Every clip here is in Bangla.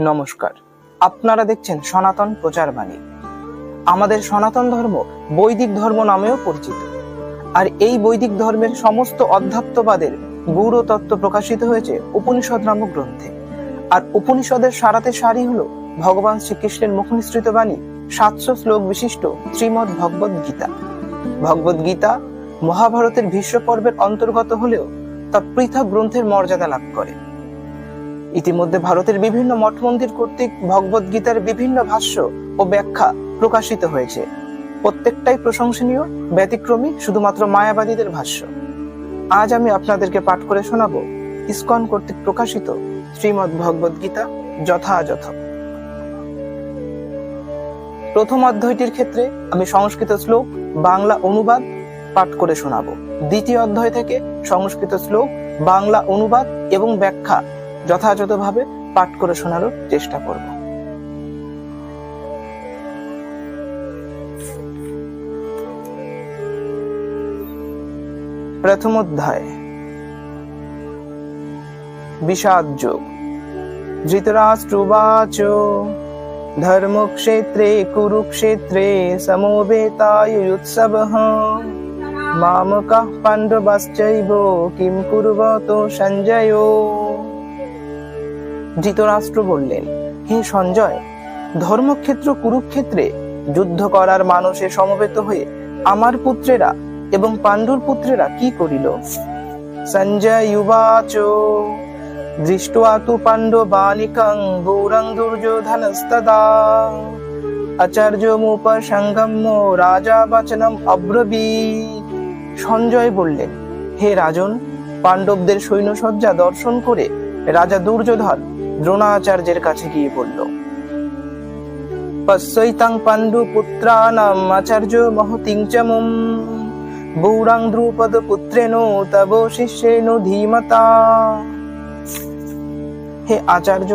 নমস্কার। আপনারা দেখছেন সনাতন প্রচার বাণী। আমাদের সনাতন ধর্ম বৈদিক ধর্ম নামেও পরিচিত। আর এই বৈদিক ধর্মের সমস্ত অধ্যাত্মবাদের গৌর তত্ত্ব প্রকাশিত হয়েছে উপনিষদ নামক গ্রন্থে। আর উপনিষদের সারাতে সারি হলো ভগবান শ্রীকৃষ্ণের মুখনিসৃত বাণী সাতশো শ্লোক বিশিষ্ট শ্রীমৎ ভগবদ গীতা। ভগবদ গীতা মহাভারতের ভীষ্ম পর্বের অন্তর্গত হলেও তা পৃথক গ্রন্থের মর্যাদা লাভ করে। ইতিমধ্যে ভারতের বিভিন্ন মঠ মন্দির কর্তৃক ভগবদ গীতার বিভিন্ন ভাষ্য ও ব্যাখ্যা প্রকাশিত হয়েছে। প্রত্যেকটাই প্রশংসনীয়, ব্যতিক্রমী, শুধুমাত্র মায়াবাদীদের ভাষ্য। আজ আমি আপনাদেরকে পাঠ করে শোনাব ইসকন কর্তৃক প্রকাশিত শ্রীমৎ ভগবদ গীতা যথাযথ। প্রথম অধ্যায়টির ক্ষেত্রে আমি সংস্কৃত শ্লোক বাংলা অনুবাদ পাঠ করে শোনাব। দ্বিতীয় অধ্যায় থেকে সংস্কৃত শ্লোক বাংলা অনুবাদ এবং ব্যাখ্যা যথাযথভাবে পাঠ করে শোনানোর চেষ্টা করব। প্রথম অধ্যায়। বিষাদ যোগ। ধৃতরাষ্ট্রবাচ ধর্মক্ষেত্রে, কুরুক্ষেত্রে সমবেতায়ুৎসব মামকः পাণ্ডবাশ্চৈব। কিম কুর্বত সঞ্জয়। ধৃতরাষ্ট্র বললেন, হে সঞ্জয়, ধর্মক্ষেত্র কুরুক্ষেত্রে যুদ্ধ করার মানুষে সমবেত হয়ে আমার পুত্রেরা এবং পাণ্ডুর পুত্রেরা কি করিল? সঞ্জয় উবাচ দৃষ্ট্বা তু পাণ্ডবানিকং গৌরং দুর্যোধনস্তদা, আচার্যমুপসঙ্গম্য রাজা বচনম অব্রবীত সঞ্জয় বললেন, হে রাজন, পাণ্ডবদের সৈন্যসজ্জা দর্শন করে রাজা দুর্যোধন দ্রোণাচার্যের কাছে গিয়ে বলল, পশ্যৈতাং পাণ্ডু পুত্রানাম আচার্য মহতিং চ মুম বৌরাং দ্রুপদ পুত্রেণ তব শিষ্যেন ধীমতা। হে আচার্য,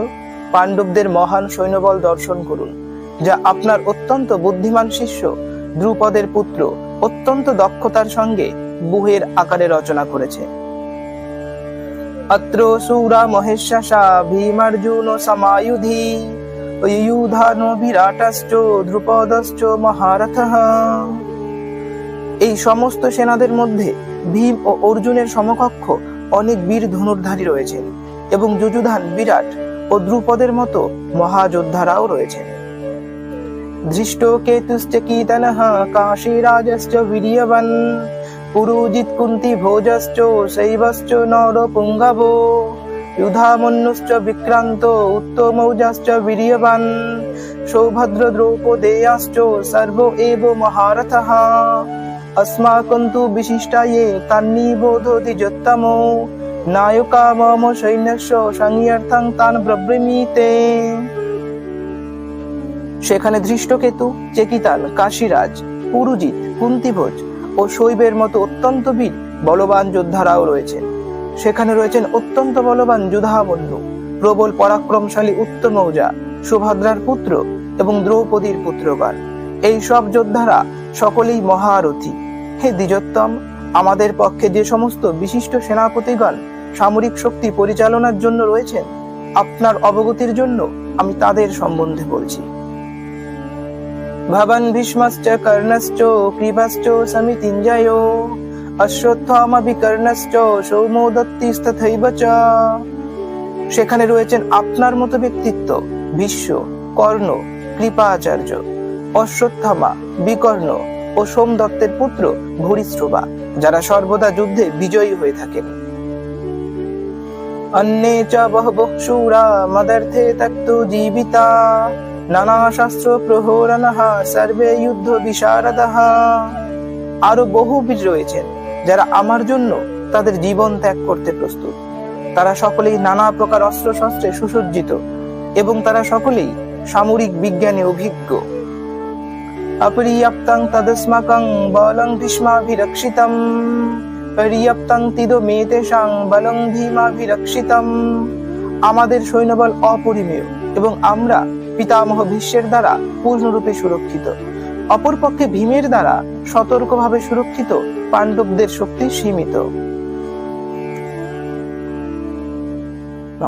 পাণ্ডবদের মহান সৈন্যবল দর্শন করুন, যা আপনার অত্যন্ত বুদ্ধিমান শিষ্য, দ্রুপদের পুত্র অত্যন্ত দক্ষতার সঙ্গে বুহের আকারে রচনা করেছে। অত্র সুরা মহেশা ভীমার্জুন সমায়ুধি ইয়ুধান বিরাটশ্চ ধ্রুপদশ্চ মহারথ এই সমস্ত সেনাদের মধ্যে ভীম ও অর্জুনের সমকক্ষ অনেক বীর ধনুর্ধারী রয়েছেন এবং যুযুধান বিরাট ও দ্রুপদের মতো মহাযোদ্ধারাও রয়েছেন। ধৃষ্ট কেতুশ্চ কীর্তনঃ কাশীরাজশ্চ বীর্যবান। পুরুজিৎ কুন্তি ভোজশ্চ শৈবশ্চ নরপুঙ্গব युधामन्युश्च विक्रान्त उत्तमौजाश्च वीर्यवान् सौभद्र द्रौपदेयाश्च सर्व एव महारथः अस्माकं तु विशिष्टा ये तान्निबोधति जोत्तमो नायका मम सैन्यस्य সংয়র্থং তান ব্রব্রমীতে সেখানে ধৃষ্টকেতু চেকিতান কাশীরাজ পুরুজিৎ কুন্তিভোজ ও শৈবের মতো অত্যন্ত বীর বলবান যোদ্ধারাও রয়েছেন সেখানে রয়েছেন অত্যন্ত বলবান যুধামন্যু প্রবল পরাক্রমশালী উত্তমৌজা সুভদ্রার পুত্র এবং দ্রৌপদীর পুত্রগণ। এই সব যোদ্ধারা সকলেই মহারথী। হে দ্বিজোত্তম, আমাদের পক্ষে যে সমস্ত বিশিষ্ট সেনাপতিগণ সামরিক শক্তি পরিচালনার জন্য রয়েছেন, আপনার অবগতির জন্য আমি তাদের সম্বন্ধে বলছি। ভবন ভীষ্মশ্চ কর্ণশ্চ কৃপাশ্চ সমিতিঞ্জয় অশ্বত্থামা বিকর্ণশ্চ সৌমোদত্তিস্তথৈব চ সেখানে রয়েছেন আপনার মতো ব্যক্তিত্ব, বিশ্ব, কর্ণ, কৃপাচার্য, অশ্বত্থামা, বিকর্ণ ও সোম দত্তের পুত্র ভূরিশ্রবা যারা সর্বদা যুদ্ধে বিজয়ী হয়ে থাকেন। অন্যে চ বহবঃ শূরা মদর্থে তক্তু জীবিতা নানা শাস্ত্র প্রহরণঃ সর্বে যুদ্ধ বিশারদঃ আরও বহু বীর রয়েছেন যারা আমার জন্য তাদের জীবন ত্যাগ করতে প্রস্তুত। তারা সকলেই নানা প্রকার অস্ত্র শস্ত্রে সুসজ্জিত এবং তারা সকলেই সামরিক বিজ্ঞানে অভিজ্ঞ। অপর্যাপ্তং তদস্মাকং বলং ভীষ্মাভিরক্ষিতম পর্যাপ্তং তিদো মেতেশাং বলং ভীমাভিরক্ষিতম আমাদের সৈন্যবল অপরিমেয় এবং আমরা পিতামহ ভীষ্মের দ্বারা পূর্ণরূপে সুরক্ষিত। অপরপক্ষে ভীমের দ্বারা সতর্কভাবে সুরক্ষিত পাণ্ডবদের শক্তি সীমিত।